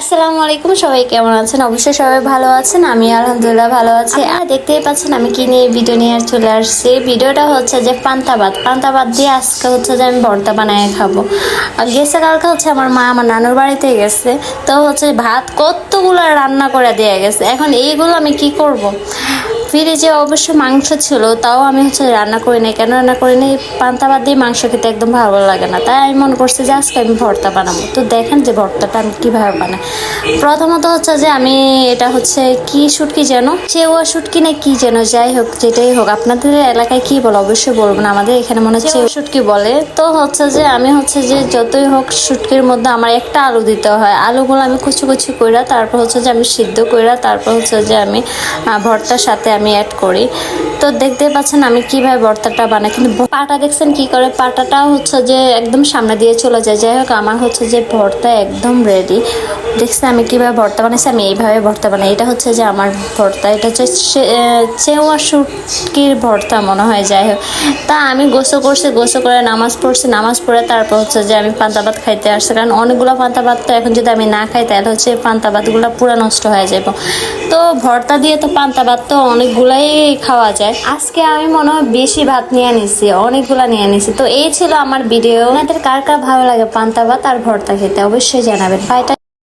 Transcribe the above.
আসসালামু আলাইকুম সবাই কেমন আছেন? অবশ্যই সবাই ভালো আছেন আমি আলহামদুলিল্লাহ ভালো আছি। আর দেখতেই পাচ্ছেন আমি কি নিয়ে ভিডিও নিয়ে আর চলে আসছি। ভিডিওটা হচ্ছে যে পান্তাবাদ। পান্তাবাদ দিয়ে আজকে হচ্ছে যে আমি ভর্তা বানায় খাব। আর গেছে কালকে হচ্ছে আমার মা আমার নানুর বাড়িতে গেছে তো হচ্ছে ভাত কতগুলো রান্না করে দেওয়া গেছে। এখন এইগুলো আমি কি করব। ফ্রিজে অবশ্য মাংস ছিল, তাও আমি হচ্ছে রান্না করি নাই। কেন রান্না করি নাই? পান্তা বাদ দিয়ে মাংস খেতে একদম ভালো লাগে না। তাই আমি মনে করছি যে আজকে আমি ভর্তা বানাবো। তো দেখেন যে ভর্তাটা আমি কীভাবে বানাই। প্রথমত হচ্ছে যে আমি এটা হচ্ছে কি শুটকি যেন? চেওয়া শুটকি না কি যেন? যাই হোক, যেটাই হোক। আপনাদের এলাকায় কি বলে? অবশ্যই বলবেন আমাদের এখানে মনে হচ্ছে শুটকি বলে। তো হচ্ছে যে আমি হচ্ছে যে যতই হোক শুটকির মধ্যে আমার একটা আলু দিতে হয়। আলুগুলো আমি কুচি কুচি কইরা, তারপর হচ্ছে যে আমি সিদ্ধ কইরা, তারপর হচ্ছে যে আমি ভর্তার সাথে আমি অ্যাড করি। তো দেখতে পাচ্ছেন আমি কীভাবে ভর্তাটা বানাই। কিন্তু পাটা দেখছেন কি করে? পাটাটা হচ্ছে যে একদম সামনে দিয়ে চলে যায়। যাই হোক, আমার হচ্ছে যে ভর্তা একদম রেডি দেখছেন আমি কীভাবে ভর্তা বানাইছি? আমি এইভাবে ভর্তা বানাই। এটা হচ্ছে যে আমার ভর্তা। এটা হচ্ছে চেওয়া শুটকির ভর্তা মনে হয়, যাই হোক। তা আমি গোসল করছি, গোসল করে নামাজ পড়ছি। নামাজ পড়ে তারপর হচ্ছে যে আমি পান্তা ভাত খাইতে আসছি। কারণ অনেকগুলো পান্তা ভাত তো এখন যদি আমি না খাই, তাহলে হচ্ছে পান্তা ভাতগুলো পুরো নষ্ট হয়ে যাবে তো ভর্তা দিয়ে তো পান্তা ভাত তো অনেকগুলাই খাওয়া যায়। আজকে আমি মনে হয় বেশি ভাত নিয়ে নিছি অনেকগুলা নিয়ে নিছি তো এই ছিল আমার ভিডিও আপনাদের কার কার ভালো লাগে, পান্তা ভাত আর ভর্তা খেতে অবশ্যই জানাবেন। বাইটা